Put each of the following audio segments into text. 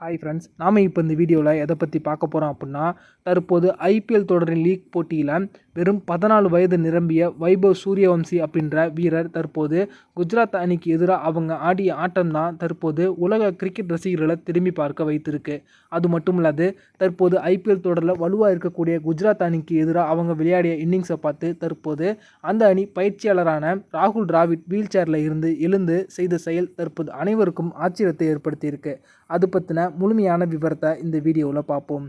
Hi friends நாம் இப்போ இந்த வீடியோவில் எதை பற்றி பார்க்க போகிறோம் அப்படின்னா தற்போது ஐபிஎல் தொடரின் லீக் போட்டியில் வெறும் பதினாலு வயது நிரம்பிய வைபவ் சூரியவம்சி அப்படின்ற வீரர் தற்போது குஜராத் அணிக்கு எதிராக அவங்க ஆடிய ஆட்டம் தான் தற்போது உலக கிரிக்கெட் ரசிகர்களை திரும்பி பார்க்க வைத்திருக்கு. அது மட்டும் இல்லாது தற்போது ஐபிஎல் தொடரில் வலுவாக இருக்கக்கூடிய குஜராத் அணிக்கு எதிராக அவங்க விளையாடிய இன்னிங்ஸை பார்த்து தற்போது அந்த அணி பயிற்சியாளரான ராகுல் டிராவிட் வீல் சேரில் இருந்து எழுந்து செய்த செயல் தற்போது அனைவருக்கும் ஆச்சரியத்தை ஏற்படுத்தியிருக்கு. அது பற்றின முழுமையான விவரத்தை இந்த வீடியோவில் பார்ப்போம்.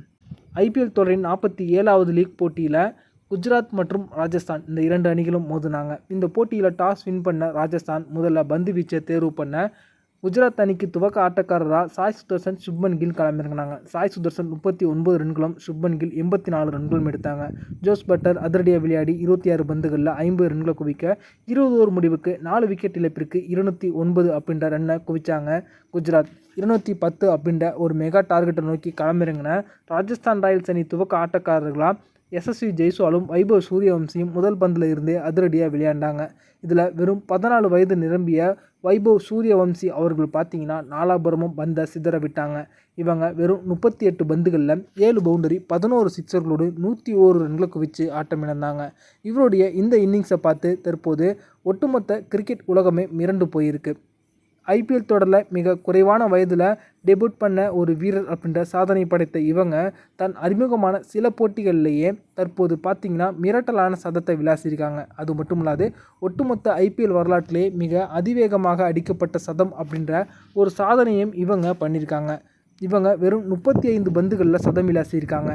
ஐபிஎல் தொடரின் நாற்பத்தி ஏழாவது லீக் போட்டியில் குஜராத் மற்றும் ராஜஸ்தான் இந்த இரண்டு அணிகளும் மோதினாங்க. இந்த போட்டியில் டாஸ் வின் பண்ண ராஜஸ்தான் முதல்ல பந்து வீச்சை தேர்வு பண்ண குஜராத் அணிக்கு துவக்க ஆட்டக்காரராக சாய் சுதர்சன் சுப்மன் கில் களமிறங்கினாங்க. சாய் சுதர்சன் முப்பத்தி ஒன்பது ரன்களும் சுப்மன் கில் எண்பத்தி நாலு ரன்களும் எடுத்தாங்க. ஜோஸ் பட்டர் அதிரடியாக விளையாடி இருபத்தி ஆறு பந்துகளில் ஐம்பது ரன்களை குவிக்க இருபது ஓவர் முடிவுக்கு நாலு விக்கெட் இழப்பிற்கு இருநூற்றி ஒன்பது அப்படின்ற ரன்னை குவிச்சாங்க குஜராத். இருநூற்றி பத்து அப்படின்ற ஒரு மெகா டார்கெட்டை நோக்கி களமிறங்கின ராஜஸ்தான் ராயல்ஸ் அணி துவக்க ஆட்டக்காரர்களாக எஸ்எஸ்வி ஜெய்ஸ்வாலும் வைபவ் சூரியவம்சியும் முதல் பந்தில் இருந்தே அதிரடியாக விளையாண்டாங்க. இதில் வெறும் பதினாலு வயது நிரம்பிய வைபவ் சூரியவம்சி அவர்கள் பார்த்தீங்கன்னா நாலாபுரமும் பந்தை சிதற விட்டாங்க. இவங்க வெறும் முப்பத்தி எட்டு பந்துகளில் ஏழு பவுண்டரி பதினோரு சிக்ஸர்களோடு நூற்றி ஓரு ரன்களை குவித்து ஆட்டமிழந்தாங்க இவருடைய இந்த இன்னிங்ஸை பார்த்து தற்போது ஒட்டுமொத்த கிரிக்கெட் உலகமே மிரண்டு போயிருக்கு. ஐபிஎல் தொடரில் மிக குறைவான வயதில் டெபியூட் பண்ண ஒரு வீரர் அப்படின்ற சாதனை படைத்த இவங்க தன் அறிமுகமான சில போட்டிகள்லேயே தற்போது பார்த்திங்கன்னா மிரட்டலான சதத்தை விளாசியிருக்காங்க அது மட்டும் இல்லாது ஒட்டுமொத்த ஐபிஎல் வரலாற்றிலே மிக அதிவேகமாக அடிக்கப்பட்ட சதம் அப்படின்ற ஒரு சாதனையும் இவங்க பண்ணியிருக்காங்க. இவங்க வெறும் முப்பத்தி ஐந்து பந்துகளில் சதம் விளாசியிருக்காங்க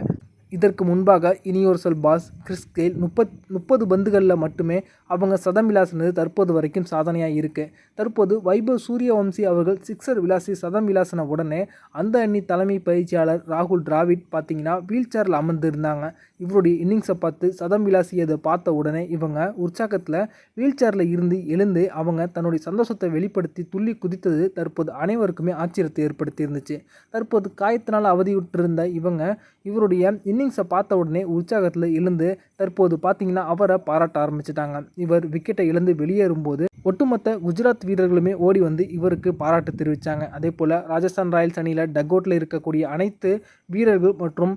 இதற்கு முன்பாக இனியோர்சல் பாஸ் கிறிஸ் கெயில் முப்பத் முப்பது பந்துகளில் மட்டுமே அவங்க சதம் விளாசினது தற்போது வரைக்கும் சாதனையாக இருக்குது தற்போது வைபவ் சூரியவம்சி அவர்கள் சிக்ஸர் விளாசி சதம் விளாசின உடனே அந்த அணி தலைமை பயிற்சியாளர் ராகுல் டிராவிட் பார்த்தீங்கன்னா வீல் சேரில் அமர்ந்திருந்தாங்க. இவருடைய இன்னிங்ஸை பார்த்து சதம் விளாசியதை பார்த்த உடனே இவங்க உற்சாகத்தில் வீல் சேரில் இருந்து எழுந்து அவங்க தன்னுடைய சந்தோஷத்தை வெளிப்படுத்தி துள்ளி குதித்தது தற்போது அனைவருக்குமே ஆச்சரியத்தை ஏற்படுத்தி இருந்துச்சு தற்போது காயத்தினால் அவதியுற்றிருந்த இவங்க இவருடைய இன்னிங்ஸை பார்த்த உடனே உற்சாகத்தில் எழுந்து தற்போது பார்த்தீங்கன்னா அவரை பாராட்ட ஆரம்பிச்சிட்டாங்க. இவர் விக்கெட்டை இழந்து வெளியேறும்போது ஒட்டுமொத்த குஜராத் வீரர்களுமே ஓடி வந்து இவருக்கு பாராட்டு தெரிவித்தாங்க அதே போல் ராஜஸ்தான் ராயல்ஸ் அணியில் டக்கோட்டில் இருக்கக்கூடிய அனைத்து வீரர்கள் மற்றும்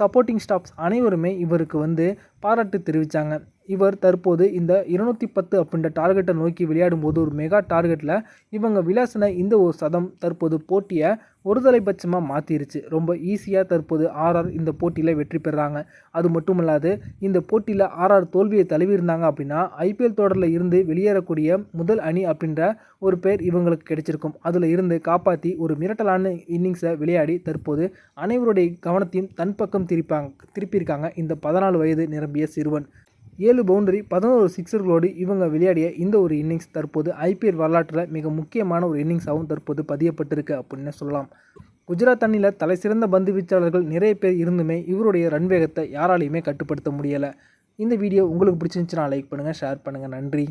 சப்போர்ட்டிங் ஸ்டாஃப்ஸ் அனைவருமே இவருக்கு வந்து பாராட்டு தெரிவித்தாங்க இவர் தற்போது இந்த இருநூற்றி பத்து அப்படின்ற டார்கெட்டை நோக்கி விளையாடும் போது ஒரு மெகா டார்கெட்டில் இவங்க விளாசின இந்த ஒரு சதம் தற்போது போட்டியை ஒரு தலைபட்சமாக மாற்றிருச்சு ரொம்ப ஈஸியாக தற்போது ஆர்ஆர் இந்த போட்டியில் வெற்றி பெறாங்க. அது மட்டும் இல்லாது இந்த போட்டியில் ஆர்ஆர் தோல்வியை தழுவியிருந்தாங்க அப்படின்னா ஐபிஎல் தொடரில் இருந்து வெளியேறக்கூடிய முதல் அணி அப்படின்ற ஒரு பேர் இவங்களுக்கு கிடைச்சிருக்கும். அதில் இருந்து காப்பாற்றி ஒரு மிரட்டலான இன்னிங்ஸை விளையாடி தற்போது அனைவருடைய கவனத்தையும் தன் பக்கம் திருப்பாங்க திருப்பியிருக்காங்க. இந்த பதினாலு வயது நிரம்பிய சிறுவன். ஏழு பவுண்டரி பதினோரு சிக்ஸர்களோடு இவங்க விளையாடிய இந்த ஒரு இன்னிங்ஸ் தற்போது ஐபிஎல் வரலாற்றில் மிக முக்கியமான ஒரு இன்னிங்ஸாகவும் தற்போது பதியப்பட்டிருக்கு அப்படின்னு சொல்லலாம். குஜராத் அணியில் தலை சிறந்த பந்து வீச்சாளர்கள் நிறைய பேர் இருந்துமே இவருடைய ரன் வேகத்தை யாராலையுமே கட்டுப்படுத்த முடியலை. இந்த வீடியோ உங்களுக்கு பிடிச்சிருந்துச்சுன்னா லைக் பண்ணுங்கள் ஷேர் பண்ணுங்கள் நன்றி.